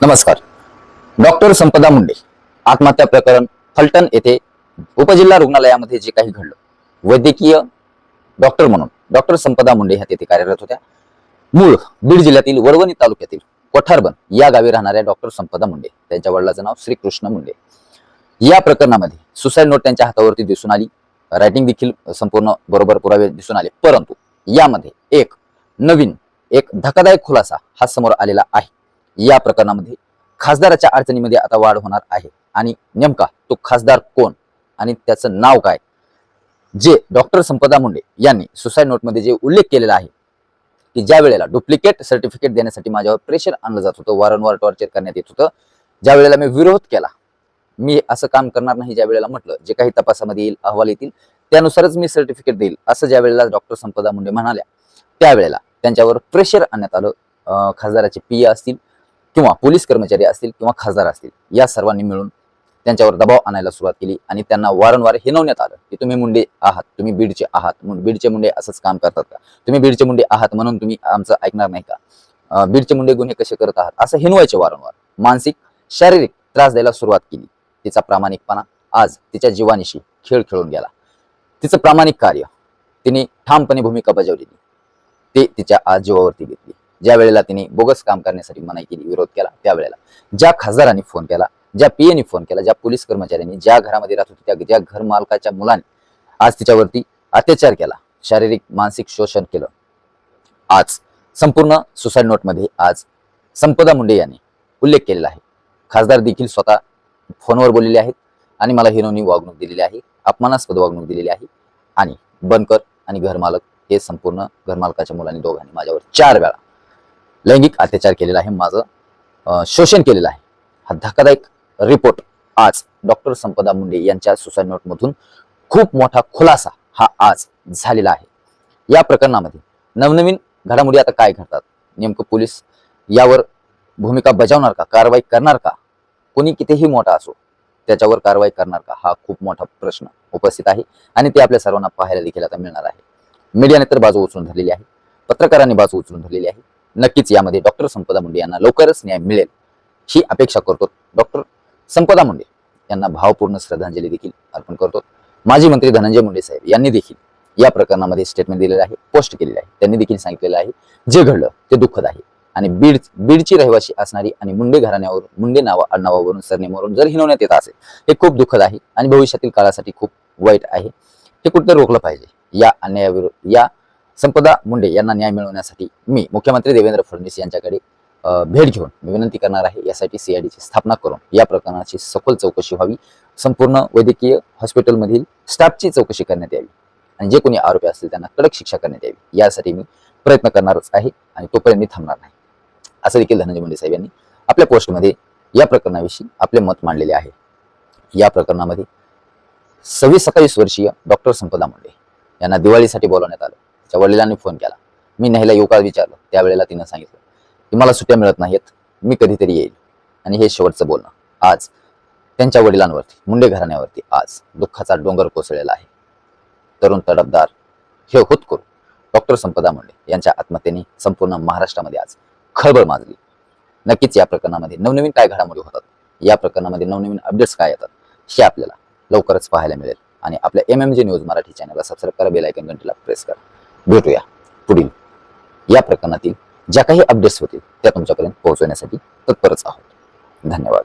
नमस्कार. डॉक्टर संपदा मुंडे आत्महत्या प्रकरण फलटण येथे उपजिल्हा रुग्णालयामध्ये जे काही घडलं वैद्यकीय डॉक्टर म्हणून डॉक्टर संपदा मुंडे ह्या तेथे कार्यरत होत्या. मूळ बीड जिल्ह्यातील वरवणी तालुक्यातील कोठारबन या गावी राहणाऱ्या डॉक्टर संपदा मुंडे त्यांच्या वडिलाचं नाव श्रीकृष्ण मुंडे. या प्रकरणामध्ये सुसाईड नोट त्यांच्या हातावरती दिसून आली. रायटिंग देखील संपूर्ण बरोबर पुरावे दिसून आले. परंतु यामध्ये एक नवीन एक धक्कादायक खुलासा हा समोर आलेला आहे. या प्रकरणामध्ये खासदाराच्या अडचणीमध्ये आता वाढ होणार आहे. आणि नेमका तो खासदार कोण आणि त्याचं नाव काय? जे डॉक्टर संपदा मुंडे यांनी सुसाईड नोटमध्ये जे उल्लेख केलेला आहे की ज्या वेळेला डुप्लिकेट सर्टिफिकेट देण्यासाठी माझ्यावर प्रेशर आणलं जात होतं वारंवार टॉर्चर करण्यात येत होतं ज्या वेळेला मी विरोध केला मी असं काम करणार नाही ज्या वेळेला म्हटलं जे काही तपासामध्ये येईल अहवाल येतील त्यानुसारच मी सर्टिफिकेट देईल असं ज्या वेळेला डॉक्टर संपदा मुंडे म्हणाल्या त्यावेळेला त्यांच्यावर प्रेशर आणण्यात आलं खासदाराचे पी असतील किंवा पोलीस कर्मचारी असतील किंवा खासदार असतील या सर्वांनी मिळून त्यांच्यावर दबाव आणायला सुरुवात केली आणि त्यांना वारंवार हिनवण्यात आलं की तुम्ही मुंडे आहात तुम्ही बीडचे आहात बीडचे मुंडे असंच काम करतात का? तुम्ही बीडचे मुंडे आहात म्हणून तुम्ही आमचं ऐकणार नाही का? बीडचे मुंडे गुन्हे कसे करत आहात? असं हिनवायचे वारंवार. मानसिक शारीरिक त्रास द्यायला सुरुवात केली. तिचा प्रामाणिकपणा आज तिच्या जीवानिशी खेळ खेळून गेला. तिचं प्रामाणिक कार्य तिने ठामपणे भूमिका बजावलेली. ते तिच्या आज जीवावरती घेतली. ज्या वेळेला तिने बोगस काम करण्यासाठी मनाई केली विरोध केला त्यावेळेला ज्या खासदारांनी फोन केला ज्या पीएनी फोन केला ज्या पोलीस कर्मचाऱ्यांनी ज्या घरामध्ये राहत होती त्या ज्या घर मालकाच्या मुलाने आज तिच्यावरती अत्याचार केला शारीरिक मानसिक शोषण केलं. आज संपूर्ण सुसाईड नोटमध्ये आज संपदा मुंडे यांनी उल्लेख केलेला आहे. खासदार देखील स्वतः फोनवर बोललेले आहेत आणि मला हिरोनी वागणूक दिलेली आहे अपमानास्पद वागणूक दिलेली आहे आणि बनकर आणि घरमालक हे संपूर्ण घरमालकाच्या मुलांनी दोघांनी माझ्यावर चार वेळा लैंगिक अत्याचार केलेला आहे माझं शोषण केलेलं आहे. हा धक्कादायक रिपोर्ट आज डॉक्टर संपदा मुंडे यांच्या सुसाईड नोटमधून खूप मोठा खुलासा हा आज झालेला आहे. या प्रकरणामध्ये नवनवीन घडामोडी आता काय घडतात? नेमकं पोलीस यावर भूमिका बजावणार का? कारवाई करणार का? कोणी कितीही मोठा असो त्याच्यावर कारवाई करणार का? हा खूप मोठा प्रश्न उपस्थित आहे आणि ते आपल्या सर्वांना पाहायला देखील आता मिळणार आहे. मीडियाने तर बाजू उचलून धरलेली आहे. पत्रकारांनी बाजू उचलून धरलेली आहे. नक्कीच यामध्ये डॉक्टर संपदा मुंडे यांना लवकरच न्याय मिळेल ही अपेक्षा करतो डॉक्टर संपदा मुंडे. यांना भावपूर्ण श्रद्धांजली देखील अर्पण करतो. माजी मंत्री धनंजय मुंडे साहेब यांनी देखील या प्रकरणामध्ये स्टेटमेंट दिलेलं आहे पोस्ट केलेलं आहे. त्यांनी देखील सांगितलेलं आहे जे घडलं ते दुःखद आहे. आणि बीड बीडची रहिवासी असणारी आणि मुंडे घराण्यावर मुंडे नावा आडनावावरून सरनेमवरून जर हिनवण्यात येत असेल हे खूप दुःखद आहे आणि भविष्यातील काळासाठी खूप वाईट आहे. हे कुठं रोखलं पाहिजे? या अन्यायाविरुद्ध या संपदा मुंडे यांना न्याय मिळवण्यासाठी मी मुख्यमंत्री देवेंद्र फडणवीस यांच्याकडे भेट घेऊन विनंती करणार आहे यासाठी सीआयडीची स्थापना करून या प्रकरणाची सखोल चौकशी व्हावी. संपूर्ण वैद्यकीय हॉस्पिटलमधील स्टाफची चौकशी करण्यात यावी आणि जे कोणी आरोपी असतील त्यांना कडक शिक्षा करण्यात यावी. यासाठी मी प्रयत्न करणारच आहे आणि तोपर्यंत मी थांबणार नाही. असं देखील धनंजय मुंडे साहेब यांनी आपल्या पोस्टमध्ये या प्रकरणाविषयी आपले मत मांडलेले आहे. या प्रकरणामध्ये सव्वीस सत्तावीस वर्षीय डॉक्टर संपदा मुंडे यांना दिवाळीसाठी बोलवण्यात आलं. तिच्या वडिलांनी फोन केला. मी न्यायला येऊ का विचारलं. त्यावेळेला तिनं सांगितलं की मला सुट्ट्या मिळत नाहीत मी कधीतरी येईल. आणि हे शेवटचं बोलणं. आज त्यांच्या वडिलांवरती मुंडे घराण्यावरती आज दुःखाचा डोंगर कोसळलेला आहे. तरुण तडफदार हे होत करू डॉक्टर संपदा मुंडे यांच्या आत्महत्येने संपूर्ण महाराष्ट्रामध्ये आज खळबळ माजली. नक्कीच या प्रकरणामध्ये नवनवीन काय घडामोडी होतात? या प्रकरणामध्ये नवनवीन अपडेट्स काय येतात? हे आपल्याला लवकरच पाहायला मिळेल. आणि आपल्या M M J news Marathi चॅनलला सबस्क्राईब करा बेलायकन घंटीला प्रेस करा. भेटूया पुढील या प्रकरणातील ज्या काही अपडेट्स होतील त्या तुमच्यापर्यंत पोहोचवण्यासाठी तत्परच आहोत. धन्यवाद.